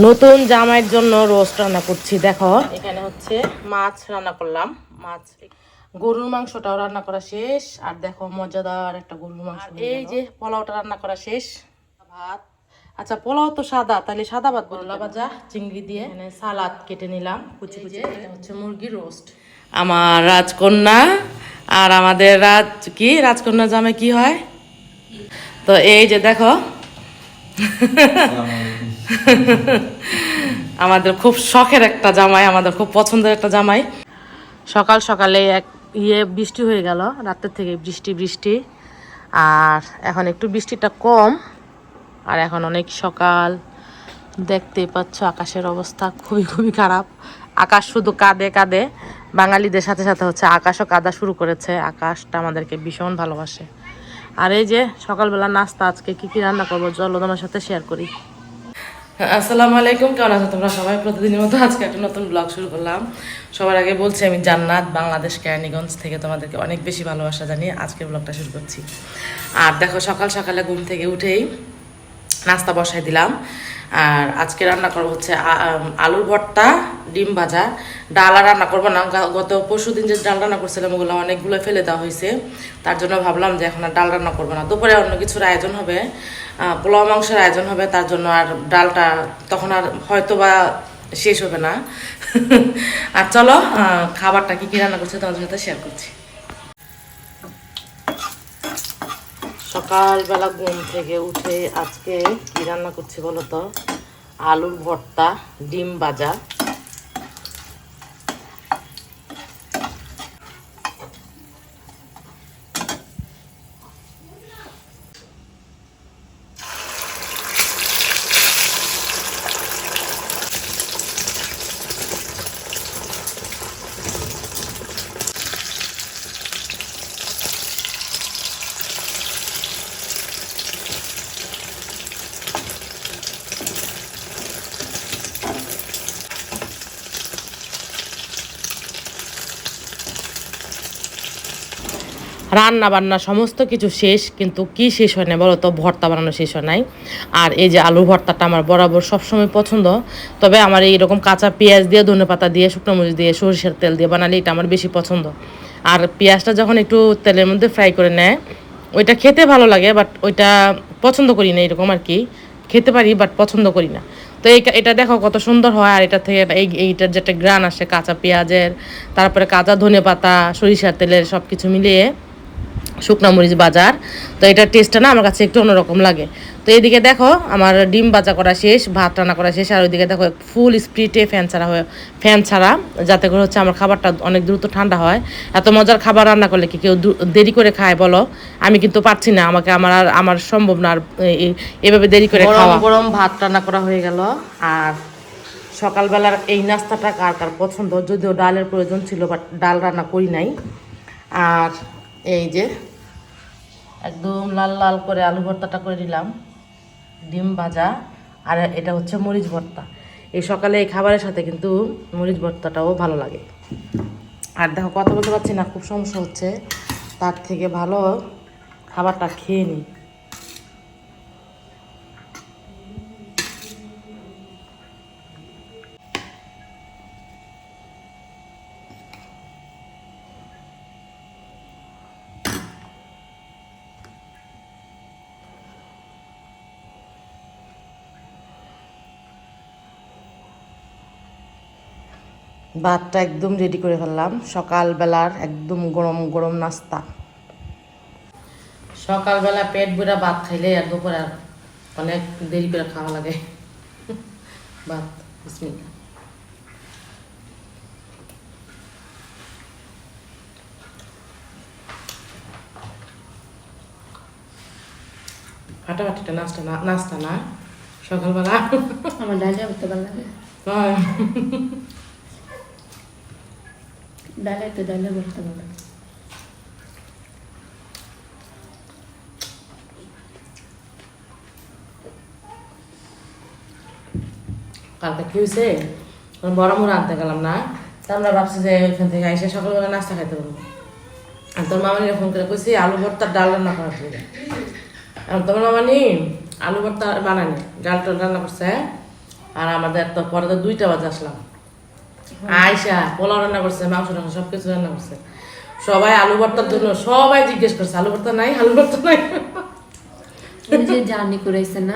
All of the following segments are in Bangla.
নতুন জামাইয়ের জন্য রোস্ট রান্না করছি দেখো। এখানে হচ্ছে মাছ রান্না করলাম। মাছ গরুর মাংসটাও রান্না করা শেষ। আর দেখো মজাদার একটা গরুর মাংস এই যে পোলাওটা রান্না করা শেষ। ভাত। আচ্ছা পোলাও তো সাদা তাহলে সাদা ভাত বললা ভাজা চিংড়ি দিয়ে এখানে সালাদ কেটে নিলাম কুচি কুচি এটা হচ্ছে মুরগির রোস্ট। আমার রাজকন্যা আর আমাদের রাজ কি? রাজকন্যা জামে কি হয়? তো এই যে দেখো। আমাদের খুব শখের একটা জামাই, আমাদের খুব পছন্দের একটা জামাই। সকাল সকালে এক ইয়ে বৃষ্টি হয়ে গেল, রাতের থেকে বৃষ্টি বৃষ্টি। আর এখন একটু বৃষ্টিটা কম, আর এখন অনেক সকাল। দেখতেই পাচ্ছ আকাশের অবস্থা খুবই খুবই খারাপ। আকাশ শুধু কাঁদে কাঁদে। বাঙালিদের সাথে সাথে হচ্ছে আকাশও কাদা শুরু করেছে। আকাশটা আমাদেরকে ভীষণ ভালোবাসে। আর এই যে সকালবেলা নাস্তা, আজকে কি কি রান্না করব জল তোমার সাথে শেয়ার করি। আসসালামু আলাইকুম, কেমন আছো তোমরা? সবাই প্রতিদিনের মতো আজকে একটা নতুন ব্লগ শুরু করলাম। সবার আগে বলছি, আমি জান্নাত বাংলাদেশ কেরানীগঞ্জ থেকে তোমাদেরকে অনেক বেশি ভালোবাসা জানিয়ে আজকের ব্লগটা শুরু করছি। আর দেখো, সকাল সকালে ঘুম থেকে উঠেই নাস্তা বসাই দিলাম। আর আজকে রান্না করব হচ্ছে আলুর ভর্তা, ডিম ভাজা। ডাল আর রান্না করব না গত পরশু দিন যে ডাল রান্না করছিলাম, ওগুলো অনেকগুলো ফেলে দেওয়া হয়েছে। তার জন্য ভাবলাম যে এখন আর ডাল রান্না করব না। দুপুরে অন্য কিছুর আয়োজন হবে পোলাও মাংসের আয়োজন হবে, তার জন্য আর ডালটা তখন আর হয়তো বা শেষ হবে না। আর চলো খাবারটা কি কী রান্না করছে তোমাদের সাথে শেয়ার করছি। সকালবেলা ঘুম থেকে উঠে আজকে কি রান্না করছি বলো তো? আলুর ভর্তা ডিম ভাজা। রান্না বান্না সমস্ত কিছু শেষ, কিন্তু কি শেষ হয় না বলো তো? ভর্তা বানানো শেষ হয় নাই। আর এই যে আলু ভর্তাটা আমার বরাবর সবসময় পছন্দ। তবে আমার এইরকম কাঁচা পেঁয়াজ দিয়ে, ধনে পাতা দিয়ে, শুকনো মরিচ দিয়ে, সরিষার তেল দিয়ে বানালে এটা আমার বেশি পছন্দ। আর পেঁয়াজটা যখন একটু তেলের মধ্যে ফ্রাই করে নেয়, ওইটা খেতে ভালো লাগে, বাট ওইটা পছন্দ করি না এরকম আর কি। খেতে পারি, বাট পছন্দ করি না। তো এটা দেখো কত সুন্দর হয়, আর এটা থেকে এই, এইটার যেটা গ্রান আসে, কাঁচা পেঁয়াজের, তারপরে কাঁচা ধনে পাতা, সরিষার তেলের সব কিছু মিলিয়ে। শুকনো মরিচ বাজার। তো এটার টেস্টটা না আমার কাছে একটু অন্যরকম লাগে। তো এদিকে দেখো আমার ডিম ভাজা করা শেষ ভাত রান্না করা শেষ আর ওইদিকে দেখো ফুল স্পিডে ফ্যান ছাড়া হয়ে ফ্যান ছাড়া যাতে করে হচ্ছে আমার খাবারটা অনেক দ্রুত ঠান্ডা হয়। এত মজার খাবার রান্না করলে কি কেউ দেরি করে খায় বলো? আমি কিন্তু পারছি না আমাকে আমার আর আমার সম্ভব না আর এভাবে দেরি করে খাওয়া। গরম ভাত রান্না করা হয়ে গেল। আর সকালবেলার এই নাস্তাটা কার কার পছন্দ? যদিও ডালের প্রয়োজন ছিল বাট ডাল রান্না করি নাই। আর এই যে, একদম লাল লাল করে আলু ভর্তাটা করে দিলাম ডিম ভাজা, আর এটা হচ্ছে মরিচ ভর্তা। এই সকালে এই খাবারের সাথে কিন্তু মরিচ ভর্তাটাও ভালো লাগে। আর দেখো কথা বলতে পারছি না, খুব সমস্যা হচ্ছে। তার থেকে ভালো খাবারটা খেয়ে নিই। ভাতটা একদম রেডি করে ফেললাম। সকালবেলার একদম গরম গরম নাস্তা। সকালবেলা পেট ভরা ভাত খাইলে আর দুপুরে আর অনেক দেরি করে খাওয়া লাগে। ভাত ফাটাফাটিটা নাস্তা না নাস্তা না সকালবেলা। আমার করতে ভালো লাগে হ্যাঁ। ডালিয়া তো করতে ভালো লাগে কালকে কি হয়েছে বড় মুড়া আনতে গেলাম না। তা আমরা ভাবছি যে ওইখান থেকে এসে সকালবেলা নাস্তা খাইতে পারব। আর তোর মামানি ফোন করে কইছি, আলু ভর্তার ডাল রান্না করার জন্য। আর তোমার মামানি আলু ভর্তা বানানি ডাল টাল রান্না করছে আর আমাদের তো পরে তো দুইটা বাজে আসলাম। আয়সা পোলাও রান্না করছে মাংস সব কিছু রান্না করছে। সবাই আলু ভর্তার জন্য সবাই জিজ্ঞেস করছে আলু ভর্তা নাই আলু ভর্তা নাই। যে জার্নি করেছে না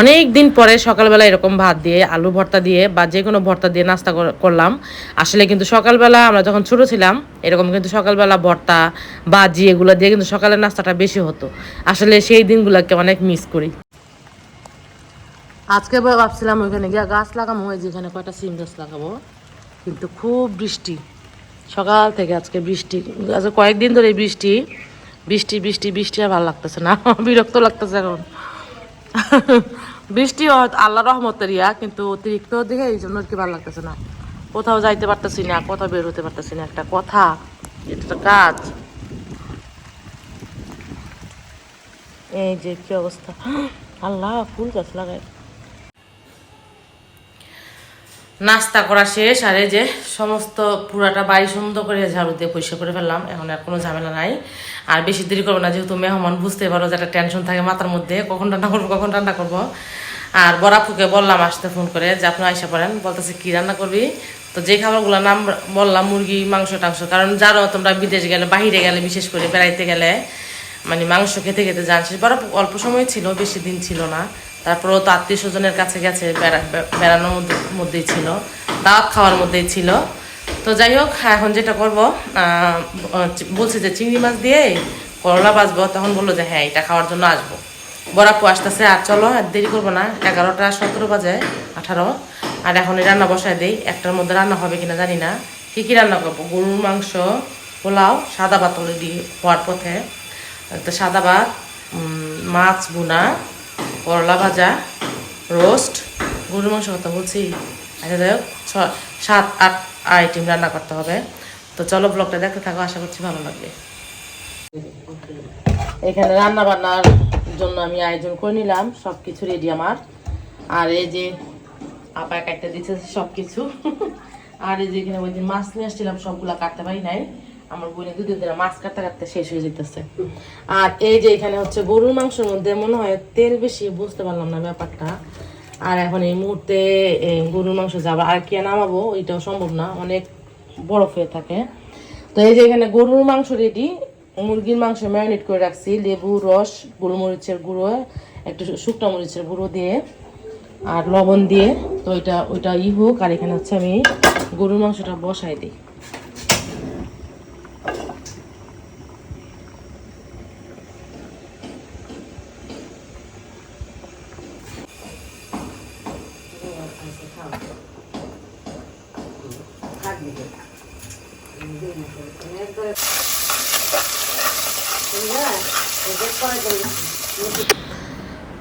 অনেক দিন পরে সকালবেলা এরকম ভাত দিয়ে আলু ভর্তা দিয়ে বা যে কোনো ভর্তা দিয়ে নাস্তা করলাম। আসলে কিন্তু সকালবেলা আমরা যখন ছোট ছিলাম এরকম কিন্তু সকালবেলা ভর্তা বাজি এগুলো দিয়ে কিন্তু সকালের নাস্তাটা বেশি হতো। আসলে সেই দিনগুলোকে অনেক মিস করি। আজকে ভাবছিলাম ওইখানে গিয়ে গাছ লাগাবো ওই যেখানে কয়টা সিম গাছ লাগাবো। কিন্তু খুব বৃষ্টি। সকাল থেকে আজকে বৃষ্টি। আজকে কয়েকদিন ধরে বৃষ্টি। বৃষ্টি বৃষ্টি বৃষ্টি আর ভালো লাগতেছে না। বিরক্ত লাগতেছে এখন। বৃষ্টি আল্লাহ রহমতের ইয়া, কিন্তু অতিরিক্ত দিকে এই জন্য আর কি ভালো লাগতেছে না। কোথাও যাইতে পারতেছি না, কোথাও বের হতে পারতেছি না। একটা কথা, এটা কাজ। এই যে কি অবস্থা? আল্লাহ, ফুল গাছ লাগায়। নাস্তা করা শেষ, আর এই যে সমস্ত পুরাটা বাড়ি সুন্দর করে ঝাড়ু দিয়ে পরিষ্কার করে ফেললাম। এখন আর কোনো ঝামেলা নাই। আর বেশি দেরি করব না, যেহেতু মেহমান, বুঝতে পারো যে একটা টেনশন থাকে মাথার মধ্যে, কখন রান্না করব, কখন রান্না করব। আর বরাপুকে বললাম আসতে ফোন করে যে, আপনি আইসা পড়েন, বলতেছে কি রান্না করবি? তো যে খাবারগুলো নাম বললাম, মুরগি, মাংস, টাংস, কারণ জানো তোমরা বিদেশ গেলে, বাহিরে গেলে, বিশেষ করে বেড়াইতে গেলে মানে মাংস খেতে খেতে যান সে বড় অল্প সময় ছিল, বেশি দিন ছিল না। তারপরেও তো আত্মীয় স্বজনের কাছে গেছে, বেড়া- বেড়ানোর মধ্যেই ছিল, দাওয়াত খাওয়ার মধ্যেই ছিল। তো যাই হোক এখন যেটা করব বলছি যে চিংড়ি মাছ দিয়ে করলা বাজবো তখন বলল যে হ্যাঁ এটা খাওয়ার জন্য আসব। বরাপু আসতেছে, আর চলো, আর দেরি করব না, এগারোটা সতেরো বাজে, আঠারো। আর এখন রান্না বসায় দেই, একটার মধ্যে রান্না হবে কিনা জানি না। কী কী রান্না করব? গরুর মাংস, পোলাও, সাদা ভাত অলরেডি হওয়ার পথে। তো সাদা ভাত মাছ বুনা করলা ভাজা রোস্ট গরুর মাংস কথা বলছি। আচ্ছা যাই হোক ছ- সাত, আট আইটেম রান্না করতে হবে। তো চলো ব্লগটা দেখতে থাকো, আশা করছি ভালো লাগবে। এখানে রান্না বান্নার জন্য আমি আয়োজন করে নিলাম সব কিছু রেডি আমার। আর এই যে আপা কাটতে দিচ্ছে সব কিছু আর এই যে এখানে ওই দিন মাছ নিয়ে আসছিলাম, সবগুলা কাটতে পারি নাই। আমার বোনে দুদিন ধরে মাছ কাটতে কাটতে শেষ হয়ে যেতেছে আর এই যে এখানে হচ্ছে গরুর মাংসের মধ্যে মনে হয় তেল বেশি, বুঝতে পারলাম না ব্যাপারটা। আর এখন এই মুহূর্তে গরুর মাংস যাব আর কে নামাবো, এটাও সম্ভব না, অনেক বরফ হয়ে থাকে। তো এই যে এখানে গরুর মাংস রেডি মুরগির মাংস ম্যারিনেট করে রাখছি, লেবু, রস, গোলমরিচের গুঁড়ো, একটু শুকনো মরিচের গুঁড়ো দিয়ে, আর লবণ দিয়ে। তো ওইটা ওইটা ই হোক, আর এখানে হচ্ছে আমি গরুর মাংসটা বসাই দিই।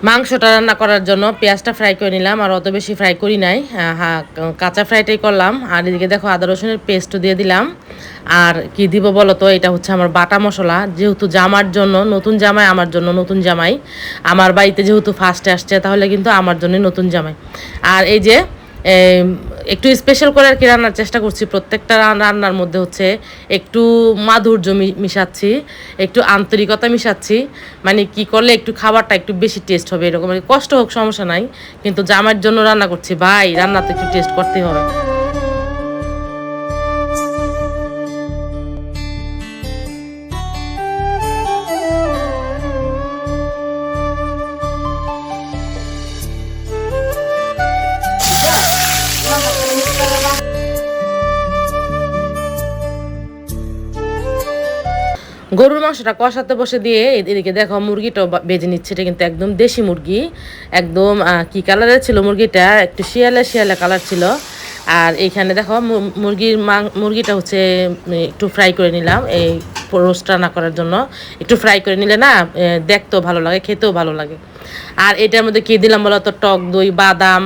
মাংসটা রান্না করার জন্য পেঁয়াজটা ফ্রাই করে নিলাম, আর অত বেশি ফ্রাই করি নাই। হ্যাঁ কাঁচা ফ্রাইটাই করলাম, আর এদিকে দেখো আদা রসুনের পেস্টও দিয়ে দিলাম। আর কি দিব বলো তো, এটা হচ্ছে আমার বাটা মশলা। যেহেতু জামার জন্য, নতুন জামাই আমার জন্য, নতুন জামাই। আমার বাড়িতে যেহেতু ফার্স্টে আসছে, তাহলে কিন্তু আমার জন্য নতুন জামাই। আর এই যে একটু স্পেশাল করে আর কি রান্নার চেষ্টা করছি। প্রত্যেকটা রান্নার মধ্যে হচ্ছে একটু মাধুর্য মিশাচ্ছি, একটু আন্তরিকতা মিশাচ্ছি। মানে কি করলে একটু খাবারটা একটু বেশি টেস্ট হবে এরকম কষ্ট হোক, সমস্যা নাই। কিন্তু জামার জন্য রান্না করছি। ভাই রান্না তো একটু টেস্ট করতেই হবে। গরুর মাংসটা কষাতে বসে দিয়ে এদিকে দেখো মুরগিটাও বেজে নিচ্ছে। এটা কিন্তু একদম দেশি মুরগি। একদম কি কালারের ছিল মুরগিটা? একটু শিয়ালে শিয়ালে কালার ছিল। আর এইখানে দেখো মুরগির মাং- মুরগিটা হচ্ছে একটু ফ্রাই করে নিলাম। এই রোস্ট রান্না করার জন্য। একটু ফ্রাই করে নিলে না দেখতেও ভালো লাগে, খেতেও ভালো লাগে। আর এটার মধ্যে কি দিলাম বলো তো? টক দই, বাদাম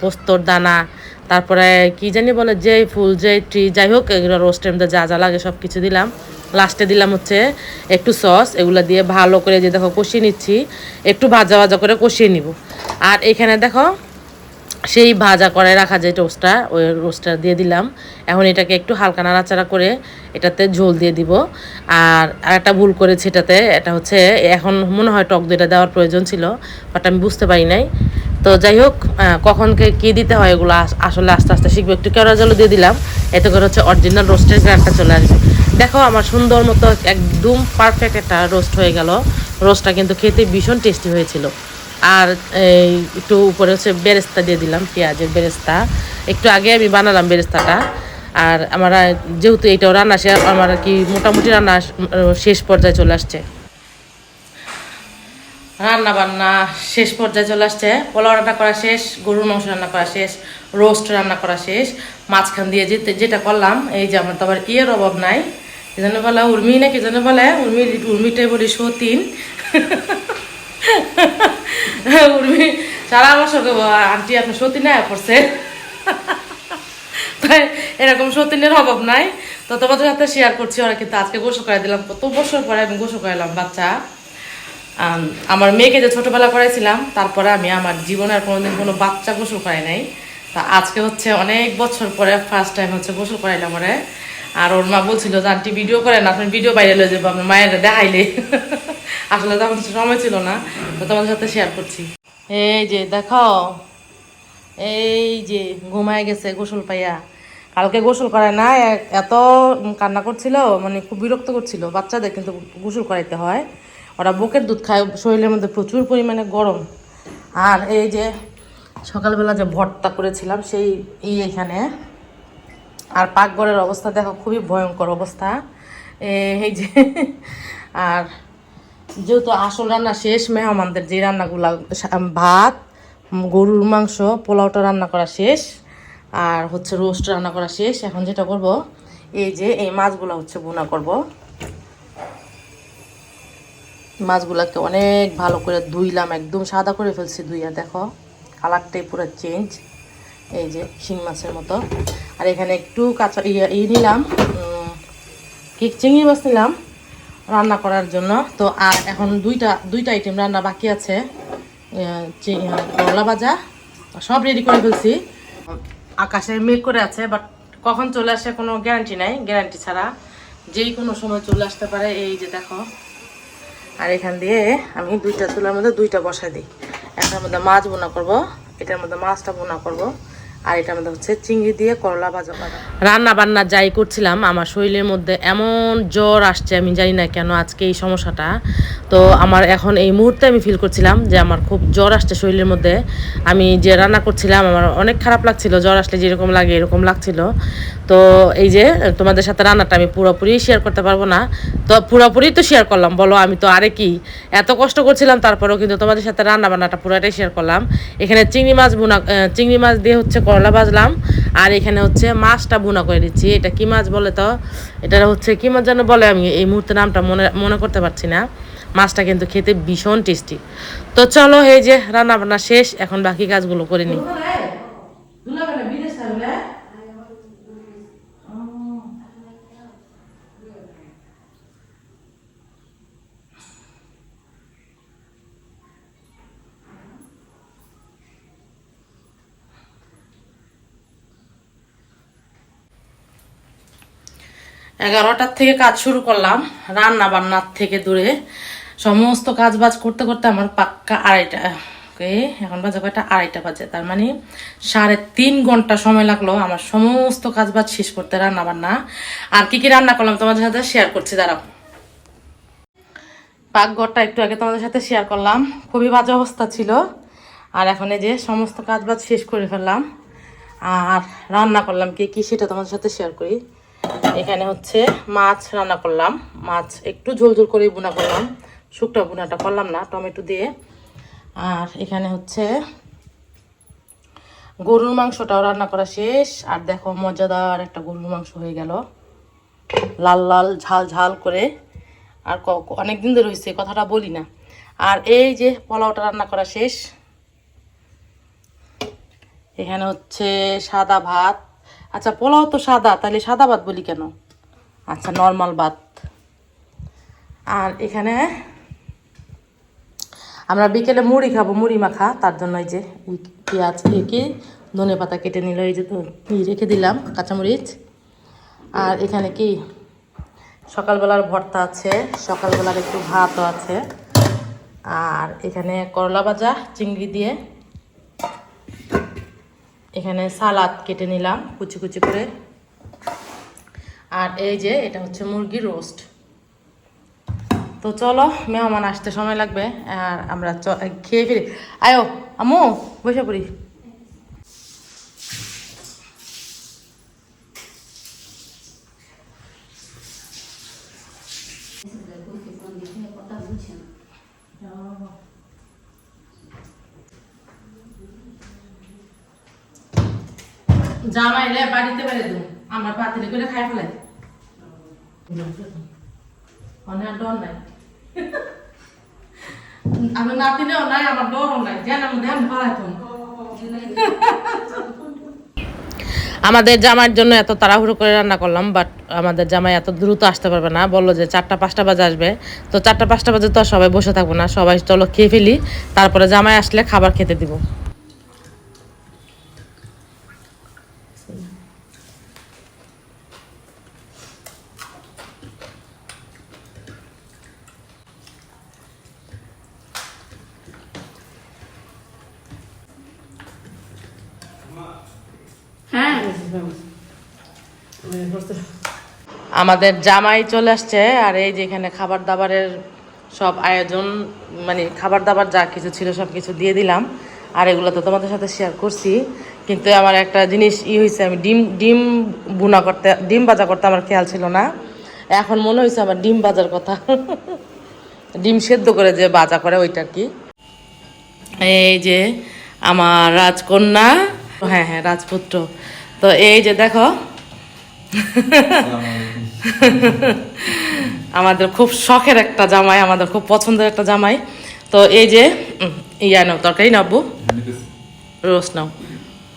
পোস্তর দানা, তারপরে কি জানি বলে যে ফুল যে ট্রি যাই হোক, এগুলো রোস্টের মধ্যে যা যা লাগে সব কিছু দিলাম। লাস্টে দিলাম হচ্ছে একটু সস, এগুলো দিয়ে ভালো করে যে দেখো কষিয়ে নিচ্ছি, একটু ভাজা ভাজা করে কষিয়ে নিব। আর এখানে দেখো সেই ভাজা করে রাখা যে টোস্টটা ওই রোস্টটা দিয়ে দিলাম। এখন এটাকে একটু হালকা নাড়াচাড়া করে এটাতে ঝোল দিয়ে দিব। আর একটা ভুল করেছি এটাতে, এটা হচ্ছে এখন মনে হয় টক দইটা দেওয়ার প্রয়োজন ছিল, বাট আমি বুঝতে পারি নাই। তো যাই হোক কখন কে- দিতে হয় এগুলো আসলে আস্তে আস্তে শিখব। একটু কেওড়া জলও দিয়ে দিলাম। এতে করে হচ্ছে অরিজিনাল রোস্টের গ্রানটা চলে আসবে। দেখো আমার সুন্দর মতো একদম পারফেক্ট একটা রোস্ট হয়ে গেল। রোস্টটা কিন্তু খেতে ভীষণ টেস্টি হয়েছিল। আর এই একটু উপরে হচ্ছে বেরেস্তা দিয়ে দিলাম, পেঁয়াজের বেরেস্তা। একটু আগে আমি বানালাম বেরেস্তাটা। আর আমার যেহেতু এইটাও রান্না সে, আমার আর কি মোটামুটি রান্না শেষ পর্যায়ে চলে আসছে। রান্না বান্না শেষ পর্যায়ে চলে আসছে। পোলাও রান্না করা শেষ, গরুর মাংস রান্না করা শেষ, রোস্ট রান্না করা শেষ। মাঝখান দিয়ে যেতে যেটা করলাম, এই যে আমার তো আবার ইয়ের অভাব নাই। যেন বলে, উর্মি না কি যেন বলে? উর্মি উর্মিটাই বলি সতীন। উর্মি, সারা বছর আন্টি আপনার সতীন পড়ছে। তাই এরকম সতীনের অভাব নাই। তো তোমাদের সাথে শেয়ার করছি, ওরা কিন্তু আজকে গোসল করে দিলাম। কত বছর পরে আমি গোসল করাইলাম, বাচ্চা। আমার মেয়েকে যে ছোটবেলা করাইছিলাম, তারপরে আমি আমার জীবনে আর কোনোদিন কোনো বাচ্চা গোসল করাই নাই। তা আজকে হচ্ছে অনেক বছর পরে ফার্স্ট টাইম হচ্ছে গোসল করাইলাম ওরে। আর ওর মা বলছিল, যে আন্টি ভিডিও করেন আপনি ভিডিও বাইরে লয়ে যাব, আপনার মায়ের দেখাইলে। আসলে তখন সময় ছিল না, তো তোমাদের সাথে শেয়ার করছি। এই যে দেখো, এই যে ঘুমায় গেছে গোসল পাইয়া। কালকে গোসল করায় না এত কান্না করছিল মানে খুব বিরক্ত করছিল বাচ্চাদের, কিন্তু গোসল করাইতে হয়। ওরা বুকের দুধ খায়, শরীরের মধ্যে প্রচুর পরিমাণে গরম। আর এই যে সকালবেলা যে ভর্তা করেছিলাম, সেই এই এখানে। আর পাকঘরের অবস্থা দেখো, খুবই ভয়ঙ্কর অবস্থা। এই যে, আর যেহেতু আসল রান্না শেষ, মেহমানদের যে রান্নাগুলা, ভাত, গরুর মাংস, পোলাওটা রান্না করা শেষ, আর হচ্ছে রোস্ট রান্না করা শেষ। এখন যেটা করব, এই যে এই মাছগুলো হচ্ছে বোনা করব। মাছগুলোকে অনেক ভালো করে ধুইলাম, একদম সাদা করে ফেলছি ধুইয়া, দেখো। কালারটাই পুরো চেঞ্জ এই যে শিং মাছের মতো। আর এখানে একটু কাঁচা ইয়ে ই নিলাম কেক চিংড়ি মাছ নিলাম রান্না করার জন্য। তো আর এখন দুইটা দুইটা আইটেম রান্না বাকি আছে। করলা ভাজা, সব রেডি করে ফেলছি। আকাশে মেঘ করে আছে বাট কখন চলে আসে কোনো গ্যারান্টি নাই। গ্যারান্টি ছাড়া যেই কোনো সময় চলে আসতে পারে, এই যে দেখো। আর এখান দিয়ে আমি দুইটা চুলার মধ্যে দুইটা বসাই দিই। একটার মধ্যে মাছ বোনা করব, এটার মধ্যে মাছটা বোনা করব। আর এটা আমাদের হচ্ছে চিংড়ি দিয়ে করলা ভাজা রান্না বান্না যাই করছিলাম, আমার শরীরের মধ্যে এমন জ্বর আসছে, আমি জানি না কেন আজকে এই সমস্যাটা। তো আমার এখন এই মুহূর্তে আমি ফিল করছিলাম যে আমার খুব জ্বর আসছে শরীরের মধ্যে। আমি যে রান্না করছিলাম, আমার অনেক খারাপ লাগছিল, জ্বর আসলে যেরকম লাগে এরকম লাগছিল। তো এই যে তোমাদের সাথে রান্নাটা আমি পুরোপুরি শেয়ার করতে পারব না। তো পুরোপুরি তো শেয়ার করলাম, বলো আমি তো আরে কি? এত কষ্ট করছিলাম, তারপরেও কিন্তু তোমাদের সাথে রান্না বান্নাটা পুরোটাই শেয়ার করলাম। এখানে চিংড়ি মাছ বুনা চিংড়ি মাছ দিয়ে হচ্ছে করলা ভাজলাম। আর এখানে হচ্ছে মাছটা বুনা করে দিচ্ছি এটা কি মাছ বলে তো? এটা হচ্ছে কি মাছ যেন বলে আমি এই মুহূর্তে নামটা মনে মনে করতে পারছি না। মাছটা কিন্তু খেতে ভীষণ টেস্টি। তো চলো, এই যে রান্না বান্না শেষ, এখন বাকি কাজগুলো করে নিই। এগারোটার থেকে কাজ শুরু করলাম রান্না বান্নার থেকে দূরে। সমস্ত কাজ বাজ করতে করতে আমার পাক্কা আড়াইটা, ওকে? এখন বাজে কয়টা? আড়াইটা বাজে। তার মানে সাড়ে তিন ঘণ্টা সময় লাগল আমার সমস্ত কাজ বাজ শেষ করতে রান্না বান্না আর কি কি রান্না করলাম তোমাদের সাথে শেয়ার করছি, দাঁড়াও। পাকঘরটা একটু আগে তোমাদের সাথে শেয়ার করলাম। খুবই বাজে অবস্থা ছিল। আর এখন এই যে সমস্ত কাজ বাজ শেষ করে ফেললাম। আর রান্না করলাম কি কি সেটা তোমাদের সাথে শেয়ার করি। এখানে হচ্ছে মাছ রান্না করলাম। মাছ একটু ঝোল ঝোল করে বুনা করলাম। শুকটা বুনাটা করলাম না, টমেটো দিয়ে। আর এখানে হচ্ছে গরুর মাংসটাও রান্না করা শেষ। আর দেখো মজাদার একটা গরুর মাংস হয়ে গেল। লাল লাল, ঝাল ঝাল করে। আর অনেক দিন ধরে হয়েছে কথাটা বলি না। আর এই যে পোলাওটা রান্না করা শেষ। এখানে হচ্ছে সাদা ভাত আচ্ছা পোলাও তো সাদা, তাহলে সাদা ভাত বলি কেন? আচ্ছা নর্মাল ভাত। আর এখানে আমরা বিকেলে মুড়ি খাব, মুড়ি মাখা, তার জন্য এই যে পেঁয়াজ কেটে ধনে পাতা কেটে নিল, এই যে রেখে দিলাম কাঁচামরিচ। আর এখানে কি? সকালবেলার ভর্তা আছে, সকালবেলার একটু ভাতও আছে। আর এখানে করলা ভাজা, চিংড়ি দিয়ে এখানে সালাদ কেটে নিলাম, কুচি কুচি করে। আর এই যে, এটা হচ্ছে মুরগির রোস্ট। তো চলো, মেহমান আসতে সময় লাগবে, আর আমরা খেয়ে ফিরি আয়ো আমু বসে পড়ি। জামাইলে বাড়িতে বেড়ে দেবো আমার পাতিলে করে খাই ফেলাই। আমি নাই। আমার নাই ধ্যান আমাদের জামাইয়ের জন্য এত তাড়াহুড়ো করে রান্না করলাম বাট আমাদের জামাই এত দ্রুত আসতে পারবে না। বলল যে চারটা, পাঁচটা বাজে আসবে। তো চারটা, পাঁচটা বাজে তো সবাই বসে থাকব না। সবাই চলো খেয়ে ফেলি। তারপরে জামাই আসলে খাবার খেতে দিব হ্যাঁ আমাদের জামাই চলে আসছে, আর এই যে এখানে খাবার দাবারের সব আয়োজন মানে খাবার দাবার যা কিছু ছিল সব কিছু দিয়ে দিলাম, আর এগুলো তো তোমাদের সাথে শেয়ার করছি। কিন্তু আমার একটা জিনিস ই হয়েছে আমি ডিম ডিম বুনা করতে, ডিম ভাজা করতে আমার খেয়াল ছিল না। এখন মনে হয়েছে আমার ডিম ভাজার কথা। ডিম সেদ্ধ করে যে ভাজা করে ওইটা কি। এই যে আমার রাজকন্যা হ্যাঁ হ্যাঁ রাজপুত্র। তো এই যে দেখো। আমাদের খুব শখের একটা জামাই আমাদের খুব পছন্দের একটা জামাই। তো এই যে ইয়া নাও তরকারি নাও আব্বু রোস্ট নাও।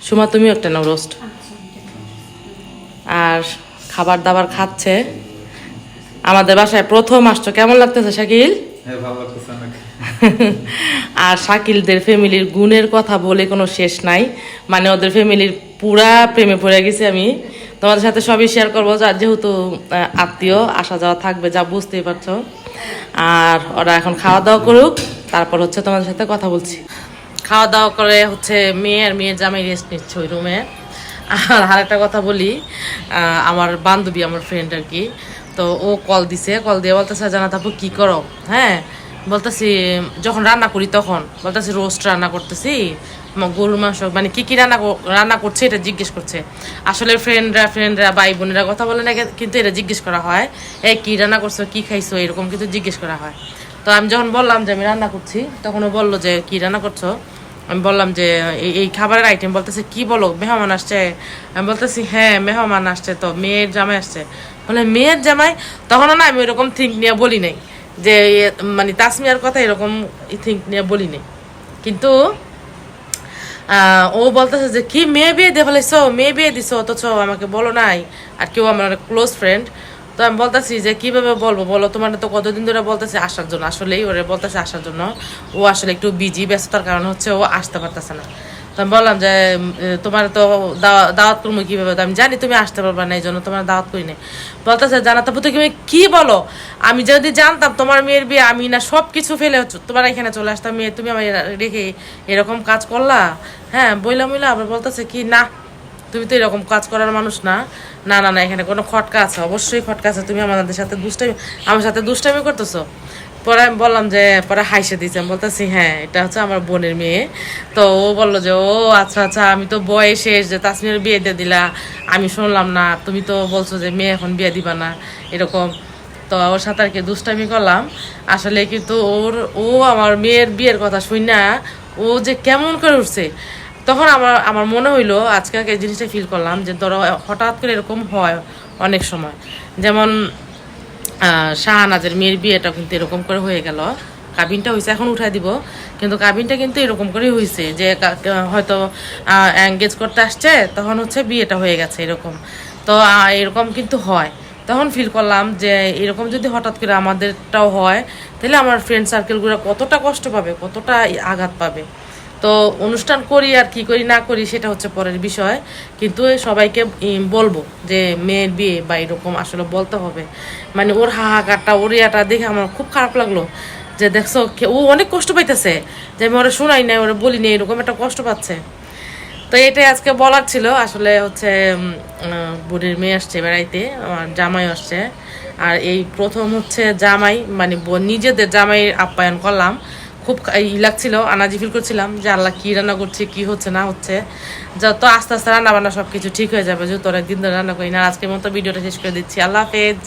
সুমা তুমিও একটা নাও রোস্ট। আর খাবার দাবার খাচ্ছে। আমাদের বাসায় প্রথম আসছো কেমন লাগতেছে শাকিল? হ্যাঁ আর শাকিলদের ফ্যামিলির গুণের কথা বলে কোনো শেষ নাই। মানে ওদের ফ্যামিলির পুরা প্রেমে পড়ে গেছি আমি। তোমাদের সাথে সবই শেয়ার করব। যার যেহেতু আত্মীয়, আসা যাওয়া থাকবে যা বুঝতেই পারছ। আর ওরা এখন খাওয়া দাওয়া করুক, তারপর হচ্ছে তোমাদের সাথে কথা বলছি। খাওয়া দাওয়া করে হচ্ছে মেয়ে আর মেয়ের জামাই রেস্ট নিচ্ছে ওই রুমে আর আরেকটা কথা বলি আমার বান্ধবী, আমার ফ্রেন্ড আর কি, তো ও কল দিছে কল দিয়ে বলতেছে, জানা তাপু, কী করো? হ্যাঁ বলতেছি, যখন রান্না করি তখন। বলতেছি, রোস্ট রান্না করতেছি। গরুর মাংস মানে কি কি রান্না রান্না করছে এটা জিজ্ঞেস করছে। আসলে ফ্রেন্ডরা ফ্রেন্ডরা ভাই বোনেরা কথা বলে না, কিন্তু এটা জিজ্ঞেস করা হয়, এই কি রান্না করছ, কি খাইছো? এরকম কিন্তু জিজ্ঞেস করা হয়। তো আমি যখন বললাম যে আমি রান্না করছি, তখন ও বলল যে, কি রান্না করছ? আমি বললাম যে, এই খাবারের আইটেম বলতেছে, কি বলো? মেহমান আসছে। আমি বলতেছি হ্যাঁ মেহমান আসছে তো, মেয়ের জামাই আসছে। বলে, মেয়ের জামাই? তখনও না আমি ওরকম থিঙ্ক নিয়ে বলি নাই, যে মানে তাসমিয়ার কথা এরকম থিঙ্ক নিয়ে বলি নাই। কিন্তু ও বলতেছে যে, কি, মেয়ে বিয়ে দিয়ে ফেলেছ? মেয়ে বিয়ে দিছ? অথচ আমাকে বলো নাই। আর কেউ আমার ক্লোজ ফ্রেন্ড তো আমি বলতেছি যে, কীভাবে বলব? বলো, তোমার তো কতদিন ধরে বলতেছে আসার জন্য। আসলেই ওরে বলতেছে আসার জন্য। ও আসলে একটু বিজি ব্যস্ততার কারণে হচ্ছে ও আসতে পারতেছে না। আমি বললাম যে তোমার তো দাওয়া- দাওয়াত করব কীভাবে? আমি জানি তুমি আসতে পারবে না এই জন্য তোমার দাওয়াত করি নাই। বলতেছে, জানাতে তো তুমি কি বলো? আমি যদি জানতাম তোমার মেয়ের বিয়ে, আমি না সব কিছু ফেলে তোমার এখানে চলে আসতাম, মেয়ে, তুমি আমার রেখে এরকম কাজ করলা? হ্যাঁ বইলা মইলা, আবার বলতেছে কি, না, তুমি তো এরকম কাজ করার মানুষ না। না না না, এখানে কোনো খটকা আছে, অবশ্যই খটকা আছে, তুমি আমাদের সাথে দুষ্টামি, আমার সাথে দুষ্টামি করতেছো। পরে আমি বললাম যে, পরে হাইসে দিয়েছি বলতেছি হ্যাঁ এটা হচ্ছে আমার বোনের মেয়ে। তো ও বলল যে, ও আচ্ছা আচ্ছা আমি তো বয়স শেষ যে তাসমিনের বিয়ে দিয়ে দিলা। আমি শুনলাম না, তুমি তো বলছো যে মেয়ে এখন বিয়ে দিবা না, এরকম। তো ওর সাথে আর কি দুষ্টামি করলাম। আসলে কিন্তু ওর, ও আমার মেয়ের বিয়ের কথা শুই না ও যে কেমন করে উঠছে। তখন আমার আমার মনে হইল, আজকে এই জিনিসটা ফিল করলাম যে ধরো হঠাৎ করে এরকম হয় অনেক সময়। যেমন শাহানাজের মেয়ের বিয়েটা কিন্তু এরকম করে হয়ে গেল। কাবিনটা হয়েছে এখন উঠাই দিব। কিন্তু কাবিনটা কিন্তু এরকম করেই হয়েছে যে হয়তো এঙ্গেজ করতে আসছে, তখন হচ্ছে বিয়েটা হয়ে গেছে এরকম। তো এরকম কিন্তু হয়। তখন ফিল করলাম যে এরকম যদি হঠাৎ করে আমাদেরটাও হয়, তাহলে আমার ফ্রেন্ড সার্কেলগুলো কতটা কষ্ট পাবে, কতটা আঘাত পাবে। তো অনুষ্ঠান করি আর কি করি, না করি সেটা হচ্ছে পরের বিষয়। কিন্তু সবাইকে বলব যে মেয়ের বিয়ে বা এরকম আসলে বলতে হবে। মানে ওর হাহাকারটা, ওর ইয়াটা দেখে আমার খুব খারাপ লাগল। যে দেখছ ও অনেক কষ্ট পাইতেছে। যে আমি ওরা শোনাই নাই, ওরা বলি নাই, এরকম একটা কষ্ট পাচ্ছে। তো এটাই আজকে বলার ছিল। আসলে হচ্ছে বুড়ির মেয়ে আসছে বেড়াইতে, আমার জামাই আসছে। আর এই প্রথম হচ্ছে জামাই মানে নিজেদের জামাই আপ্যায়ন করলাম। খুব ই লাগছিল, আনাজি ফিল করছিলাম যে আল্লাহ কি রান্না করছে, কি হচ্ছে, না হচ্ছে। যত আস্তে আস্তে রান্না বান্না সব কিছু ঠিক হয়ে যাবে, যত একদিন ধরে রান্না করি না, আজকের মতো ভিডিওটা শেষ করে দিচ্ছি। আল্লাহ হাফেজ।